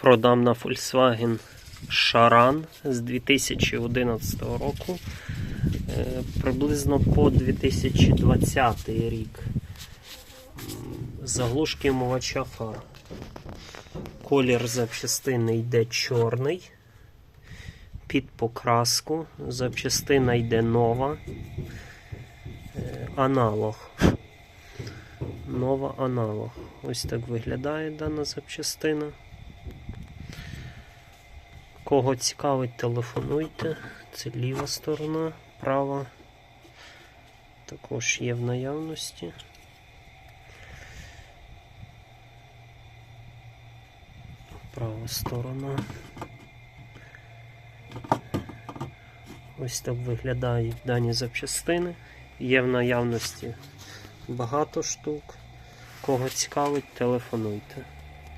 Продам на Volkswagen Шаран з 2011 року. Е, Приблизно по 2020 рік. Заглушки омивача фар. Колір запчастини йде чорний. Під покраску. Запчастина йде нова. Е, Аналог. Нова аналог. Ось так виглядає дана запчастина. Кого цікавить, телефонуйте. Це ліва сторона, права. Також є в наявності. Права сторона. Ось так виглядають дані запчастини. Є в наявності багато штук. Кого цікавить, телефонуйте.